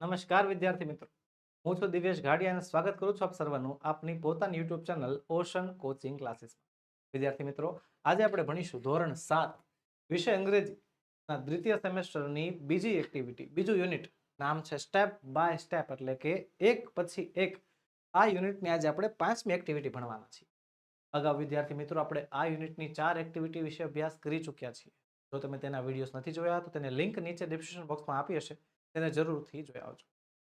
નમસ્કાર વિદ્યાર્થી મિત્રો. હું છું દિવ્યેશ ઘાડિયા અને સ્વાગત કરું છું આપ સર્વનું આપની પોતાની યુટ્યુબ ચેનલ ઓશન કોચિંગ ક્લાસીસમાં વિદ્યાર્થી મિત્રો, આજે આપણે ભણીશું ધોરણ સાત, વિષય અંગ્રેજીના દ્વિતીય સેમેસ્ટરની બીજી એક્ટિવિટી બીજું યુનિટ નામ છે સ્ટેપ બાય સ્ટેપ એટલે કે એક પછી એક. આ યુનિટની આજે આપણે પાંચમી એક્ટિવિટી ભણવાના છીએ. અગાઉ વિદ્યાર્થી મિત્રો, આપણે આ યુનિટની ચાર એક્ટિવિટી વિશે અભ્યાસ કરી ચૂક્યા છીએ. જો તમે તેના વિડીયોઝ નથી જોયા, તો તેને લિંક નીચે ડિસ્ક્રિપ્શન બોક્સમાં આપી હશે. તેને જરૂરથી જોઈ આવજો.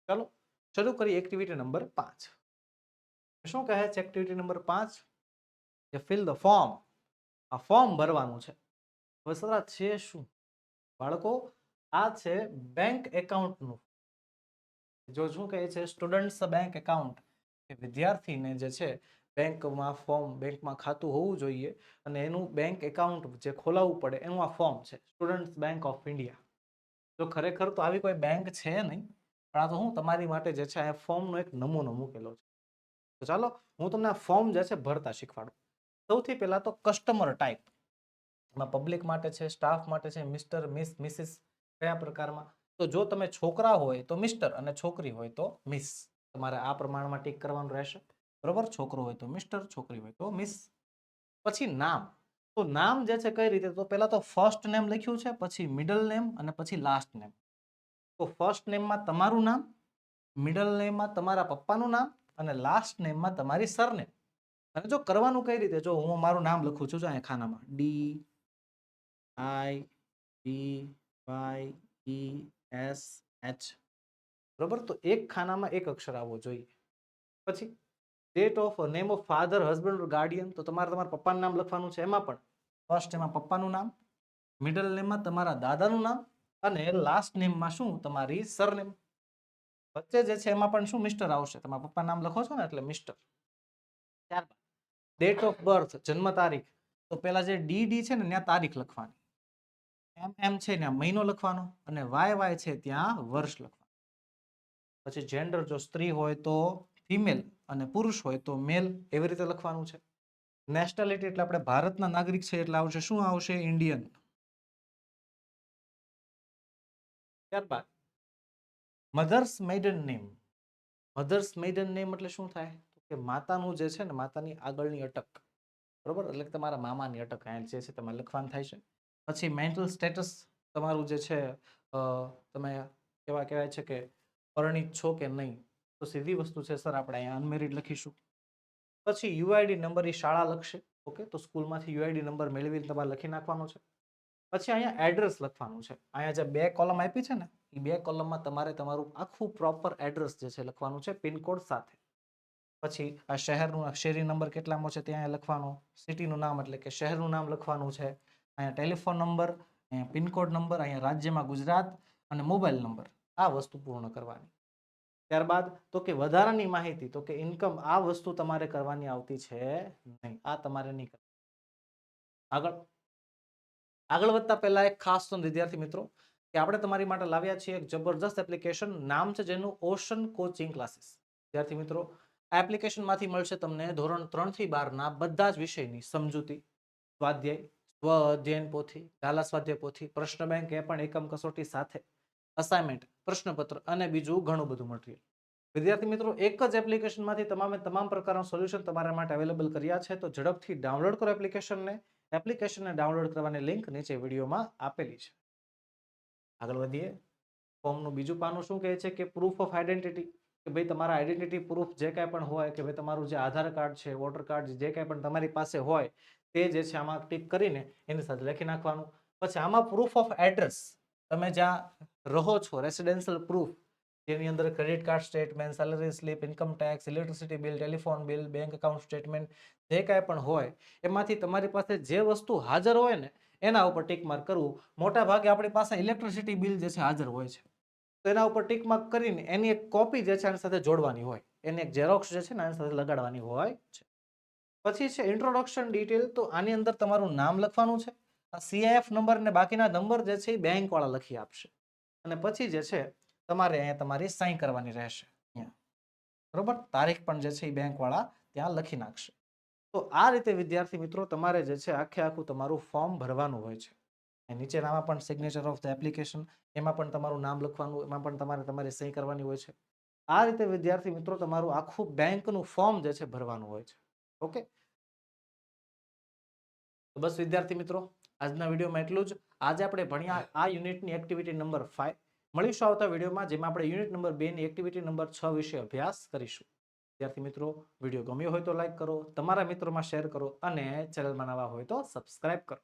ચાલો, શરૂ કરીએ એક્ટિવિટી નંબર પાંચ. શું કહે છે એક્ટિવિટી નંબર પાંચ? કે ફિલ ધ ફોર્મ આ ફોર્મ ભરવાનું છે. હવે છે શું? બાળકો, આ છે બેંક એકાઉન્ટનું જો શું કહે છે સ્ટુડન્ટ્સ બેંક એકાઉન્ટ કે વિદ્યાર્થીને જે છે બેંકમાં ફોર્મ બેંકમાં ખાતું હોવું જોઈએ અને એનું બેંક એકાઉન્ટ જે ખોલાવવું પડે એનું આ ફોર્મ છે. સ્ટુડન્ટ્સ બેંક ઓફ ઇન્ડિયા જો ખરેખર તો આવી કોઈ બેંક છે નહીં, પણ આ તો હું તમારી માટે જે છે, આ ફોર્મનો એક નમૂનો મૂકેલો છે. તો ચાલો, હું તમને આ ફોર્મ જે છે, ભરતા શીખવાડું. સૌથી પહેલાં તો કસ્ટમર ટાઈપ એમાં પબ્લિક માટે છે સ્ટાફ માટે છે મિસ્ટર મિસ મિસિસ કયા પ્રકારમાં? તો જો તમે છોકરા હોય તો મિસ્ટર અને છોકરી હોય તો મિસ તમારે આ પ્રમાણમાં ટીક કરવાનું રહેશે. બરોબર? છોકરો હોય તો મિસ્ટર છોકરી હોય તો મિસ પછી નામ. તો નામ જે છે કઈ રીતે? તો પહેલા તો ફર્સ્ટ નેમ લખ્યું છે, પછી મિડલ નેમ અને પછી લાસ્ટ નેમ તો ફર્સ્ટ નેમમાં તમારું નામ મિડલ નેમમાં તમારા પપ્પાનું નામ અને લાસ્ટ નેમમાં તમારી સરનેમ અને જો કરવાનું કઈ રીતે? જો હું મારું નામ લખું છું જો અહીંયા ખાનામાં. D I D Y E S H બરોબર? તો એક ખાનામાં એક અક્ષર આવવો જોઈએ. પછી date of name of father husband guardian તો તમારે તમારા પપ્પાનું નામ લખવાનું છે એમાં પણ. ફર્સ્ટ એમાં પપ્પાનું નામ મિડલ નેમમાં તમારા દાદાનું નામ અને લાસ્ટ નેમમાં શું? તમારી સરનેમ વચ્ચે જે છે એમાં પણ શું? મિસ્ટર આવશે. તમારા પપ્પા નામ લખો છો ને એટલે મિસ્ટર ત્યારબાદ ડેટ ઓફ બર્થ જન્મ તારીખ. તો પેલા જે ડી ડી છે ને ત્યાં તારીખ લખવાની. એમ એમ છે ત્યાં મહિનો લખવાનો અને વાય વાય છે ત્યાં વર્ષ લખવાનું. પછી જેન્ડર જો સ્ત્રી હોય તો ફિમેલ અને પુરુષ હોય તો મેલ એવી રીતે લખવાનું છે. નેશનાલિટી એટલે આપણે ભારતના નાગરિક છે એટલે આવશે, શું આવશે? ઇન્ડિયન ત્યારબાદ mother's maiden name mother's maiden name એટલે શું થાય? કે માતાનું જે છે ને, માતાની આગળની અટક. બરોબર? એટલે તમારા મામાની અટક અહીંયા જે છે તમારે લખવાનું થાય છે. પછી મેન્ટલ સ્ટેટસ તમારું જે છે તમે કેવા કહેવાય છે કે પરણિત છો કે નહીં? તો સીધી વસ્તુ છે, સર, આપણે અહીંયા અનમેરિડ લખીશું. પછી યુઆઈડી નંબર એ શાળા લખશે ઓકે તો સ્કૂલમાંથી યુઆઈડી નંબર મેળવીને તમારે લખી નાખવાનો છે. પછી અહીંયા એડ્રેસ લખવાનું છે. અહીંયા જે બે કોલમ આપી છે ને, એ બે કોલમમાં તમારે તમારું આખું પ્રોપર એડ્રેસ જે છે લખવાનું છે પિનકોડ સાથે. પછી આ શહેરનું શેરી નંબર કેટલામો છે, ત્યાં લખવાનો. સિટીનું નામ એટલે કે શહેરનું નામ લખવાનું છે. અહીંયા ટેલિફોન નંબર અહીંયા પિનકોડ નંબર અહીંયા રાજ્યમાં ગુજરાત અને મોબાઈલ નંબર આ વસ્તુ પૂર્ણ કરવાની. ત્યારબાદ તો કે વધારાની માહિતી, તો કે ઇન્કમ આ વસ્તુ તમારે કરવાની આવતી છે નહીં, આ તમારે નહીં આગળ. આગળ વધતા પહેલા એક ખાસ વિદ્યાર્થી મિત્રો, કે આપણે તમારી માટે લાવ્યા છીએ એક જબરજસ્ત એપ્લિકેશન નામ છે જેનું ઓશન કોચિંગ ક્લાસીસ વિદ્યાર્થી મિત્રો, આ એપ્લિકેશનમાંથી મળશે તમને ધોરણ ત્રણથી બારના બધા જ વિષયની સમજૂતી, સ્વાધ્યાય, સ્વ અધ્યયન પોથી, ઝાલા સ્વાધ્યાય પોથી, પ્રશ્ન બેંક એ પણ એકમ કસોટી સાથે અસાઇનમેન્ટ પ્રશ્નપત્ર અને બીજું ઘણું બધું મટીરિયલ વિદ્યાર્થી મિત્રો, એક જ એપ્લિકેશનમાંથી તમામે તમામ પ્રકારનું સોલ્યુશન તમારા માટે અવેલેબલ કર્યા છે, તો ઝડપથી ડાઉનલોડ કરો એપ્લિકેશનને એપ્લિકેશનને ડાઉનલોડ કરવાની લિંક નીચે વિડીયોમાં આપેલી છે. આગળ વધીએ. ફોર્મનું બીજું પાનું શું કહે છે કે પ્રૂફ ઓફ આઈડેન્ટિટી કે ભાઈ તમારા આઈડેન્ટિટી પ્રૂફ જે કાંઈ પણ હોય, કે ભાઈ તમારું જે આધાર કાર્ડ છે વોટર કાર્ડ જે કાંઈ પણ તમારી પાસે હોય, તે જે છે આમાં ટીક કરીને એની સાથે લખી નાખવાનું. પછી આમાં પ્રૂફ ઓફ એડ્રેસ તમે જ્યાં રહો છો રેસિડેન્શિયલ પ્રૂફ જેની અંદર credit card statement salary slip income tax electricity bill telephone bill bank account statement જે કાંઈ પણ હોય, એમાંથી તમારી પાસે જે વસ્તુ હાજર હોય ને, એના ઉપર ટીક માર્ક કરવું. મોટા ભાગે આપણી પાસે ઇલેક્ટ્રિસિટી બિલ જે છે હાજર હોય છે. તો એના ઉપર ટીક માર્ક કરીને એની એક કોપી જે છે આની સાથે જોડવાની હોય. એની એક ઝેરોક્સ જે છે ને આની સાથે લગાડવાની હોય છે. પછી છે ઇન્ટ્રોડક્શન ડિટેલ તો આની અંદર તમારું નામ લખવાનું છે. સીઆઈએફ નંબર ને બાકીના નંબર જે છે એ બેંકવાળા લખી આપશે. અને પછી જે છે, તમારે અહીંયા તમારી સાઈન કરવાની રહેશે બરોબર? તારીખ પણ જે છે એ બેંકવાળા ત્યાં લખી નાખશે. તો આ રીતે વિદ્યાર્થી મિત્રો તમારે જે છે આખે આખું તમારું ફોર્મ ભરવાનું હોય છે. નીચેનામાં પણ સિગ્નેચર ઓફ ધ એપ્લિકેશન એમાં પણ તમારું નામ લખવાનું, એમાં પણ તમારે તમારી સહી કરવાની હોય છે. આ રીતે વિદ્યાર્થી મિત્રો તમારું આખું બેંકનું ફોર્મ જે છે ભરવાનું હોય છે. ઓકે? તો બસ વિદ્યાર્થી મિત્રો આજના વિડીયોમાં એટલું જ. આજે આપણે ભણ્યા આ યુનિટની એક્ટિવિટી નંબર ફાઈવ મળીશું આવતા વિડીયોમાં, જેમાં આપણે યુનિટ નંબર બેની એક્ટિવિટી નંબર છ વિશે અભ્યાસ કરીશું. વિદ્યાર્થી મિત્રો, વીડિયો ગમ્યો હોય તો લાઇક કરો, તમારા મિત્રોમાં શેર કરો અને ચેનલમાં નવા હોય તો સબસ્ક્રાઇબ કરો.